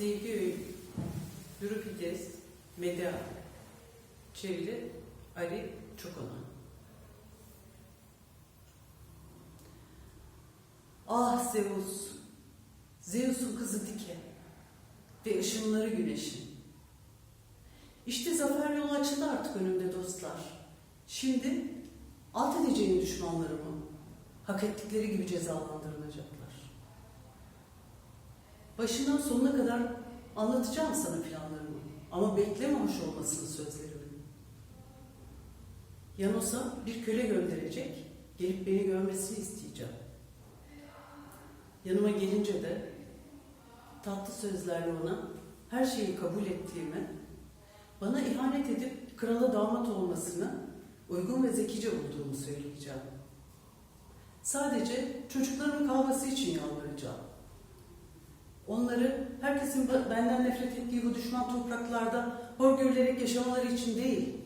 Sevgi Öğün, Euripides, Medea, Çeviri Ali Çokona. Ah Zeus, Zeus'un kızı Dike ve ışınları güneşin. İşte zafer yolu açıldı artık önümde dostlar. Şimdi alt edeceğim düşmanlarımı hak ettikleri gibi cezalandırılacaklar. Başından sonuna kadar anlatacağım sana planlarımı. Ama bekleme hoş olmasın sözlerimin. Yanos'a bir köle gönderecek, gelip beni görmesini isteyeceğim. Yanıma gelince de tatlı sözlerle ona her şeyi kabul ettiğimi, bana ihanet edip krala damat olmasını uygun ve zekice bulduğumu söyleyeceğim. Sadece çocuklarımın kalması için yalvaracağım. Onları herkesin benden nefret ettiği bu düşman topraklarda hor görülerek yaşamaları için değil,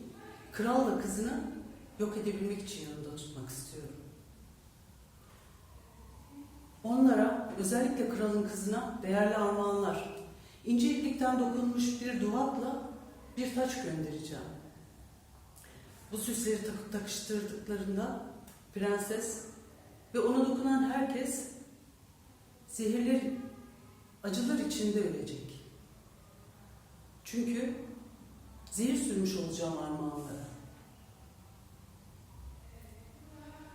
kralla kızını yok edebilmek için yanında tutmak istiyorum. Onlara, özellikle kralın kızına değerli armağanlar, ince iplikten dokunmuş bir duvakla bir taç göndereceğim. Bu süsleri takıp takıştırdıklarında prenses ve ona dokunan herkes zehirler, acılar içinde ölecek. Çünkü zehir sürmüş olacağım armağanlara.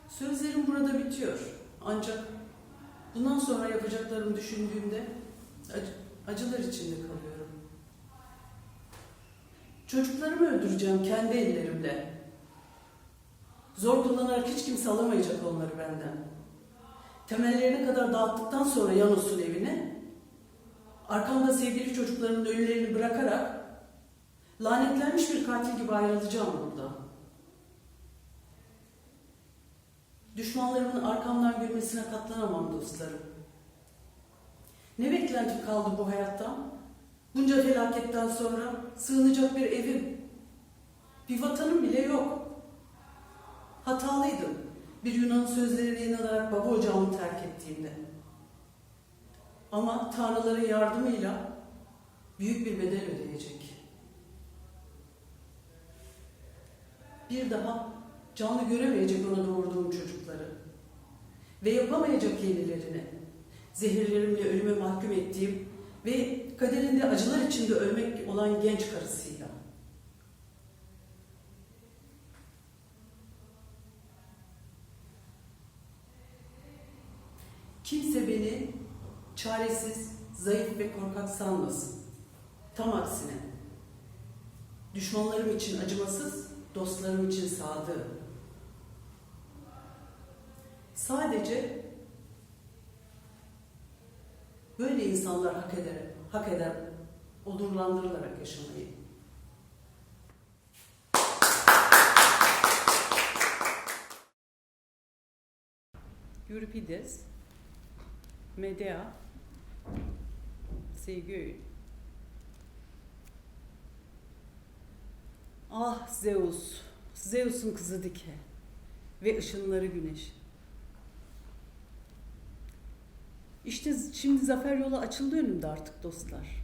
Sözlerim burada bitiyor. Ancak bundan sonra yapacaklarımı düşündüğümde acı, acılar içinde kalıyorum. Çocuklarımı öldüreceğim kendi ellerimle. Zor kullanarak hiç kimse alamayacak onları benden. Temellerine kadar dağıttıktan sonra Yanos'un evine, arkamda sevgili çocuklarımın ölülerini bırakarak lanetlenmiş bir katil gibi ayrılacağım burada. Düşmanlarımın arkamdan gülmesine katlanamam dostlarım. Ne beklentim kaldı bu hayattan? Bunca felaketten sonra sığınacak bir evim, bir vatanım bile yok. Hatalıydım bir Yunan sözlerine inanarak baba ocağımı terk ettiğimde. Ama tanrıların yardımıyla büyük bir bedel ödeyecek. Bir daha canlı göremeyecek ona doğurduğum çocukları ve yapamayacak yenilerini, zehirlerimle ölüme mahkum ettiğim ve kaderinde acılar içinde ölmek olan genç karısıyla. Kimse beni çaresiz, zayıf ve korkak sanmasın. Tam aksine. Düşmanlarım için acımasız, dostlarım için sadık. Sadece böyle insanlar hak eder, hak eder, onurlandırılarak yaşamayı. Euripides, Medea, Sevgi Öğün. Ah Zeus, Zeus'un kızı Dike ve ışınları güneş. İşte şimdi zafer yolu açıldı önümde artık dostlar.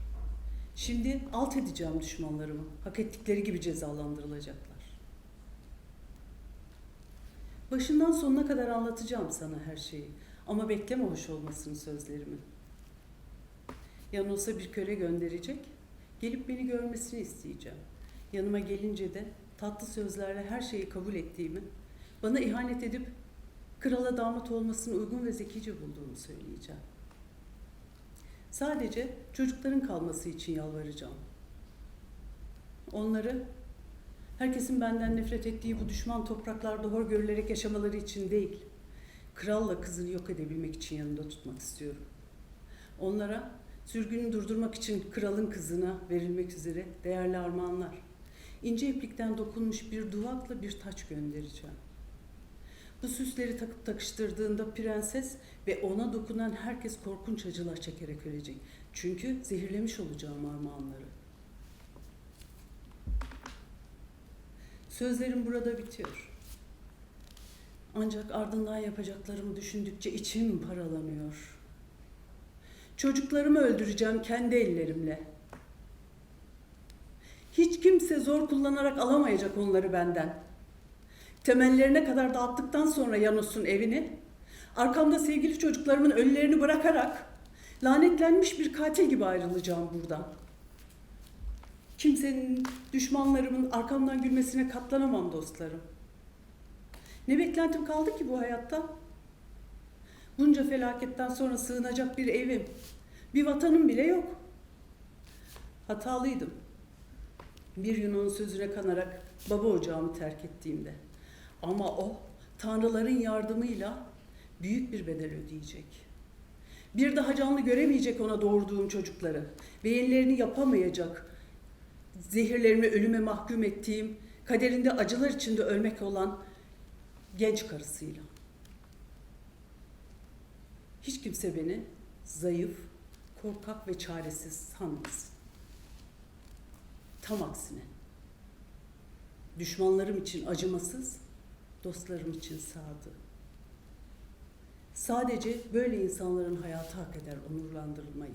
Şimdi alt edeceğim düşmanlarımı. Hak ettikleri gibi cezalandırılacaklar. Başından sonuna kadar anlatacağım sana her şeyi. Ama bekleme hoş olmasını sözlerimin. Yanos'a bir köle gönderecek, gelip beni görmesini isteyeceğim. Yanıma gelince de tatlı sözlerle her şeyi kabul ettiğimi, bana ihanet edip krala damat olmasını uygun ve zekice bulduğumu söyleyeceğim. Sadece çocukların kalması için yalvaracağım. Onları herkesin benden nefret ettiği bu düşman topraklarda hor görülerek yaşamaları için değil, kralla kızını yok edebilmek için yanında tutmak istiyorum. Onlara sürgünü durdurmak için kralın kızına verilmek üzere değerli armağanlar, ince iplikten dokunmuş bir duvakla bir taç göndereceğim. Bu süsleri takıp takıştırdığında prenses ve ona dokunan herkes korkunç acılar çekerek ölecek. Çünkü zehirlemiş olacağım armağanları. Sözlerim burada bitiyor. Ancak ardından yapacaklarımı düşündükçe içim paralanıyor. Çocuklarımı öldüreceğim kendi ellerimle. Hiç kimse zor kullanarak alamayacak onları benden. Temellerine kadar dağıttıktan sonra Yanos'un evini, arkamda sevgili çocuklarımın ölülerini bırakarak lanetlenmiş bir katil gibi ayrılacağım buradan. Kimsenin, düşmanlarımın arkamdan gülmesine katlanamam dostlarım. Ne beklentim kaldı ki bu hayatta? Bunca felaketten sonra sığınacak bir evim, bir vatanım bile yok. Hatalıydım. Bir Yunan'ın sözüne kanarak baba ocağımı terk ettiğimde. Ama o tanrıların yardımıyla büyük bir bedel ödeyecek. Bir daha canlı göremeyecek ona doğurduğum çocukları. Beğenilerini yapamayacak. Zehirlerimi ölüme mahkum ettiğim, kaderinde acılar içinde ölmek olan genç karısıyla. Hiç kimse beni zayıf, korkak ve çaresiz sanmasın. Tam aksine. Düşmanlarım için acımasız, dostlarım için sadı. Sadece böyle insanların hayatı hak eder onurlandırılmayı.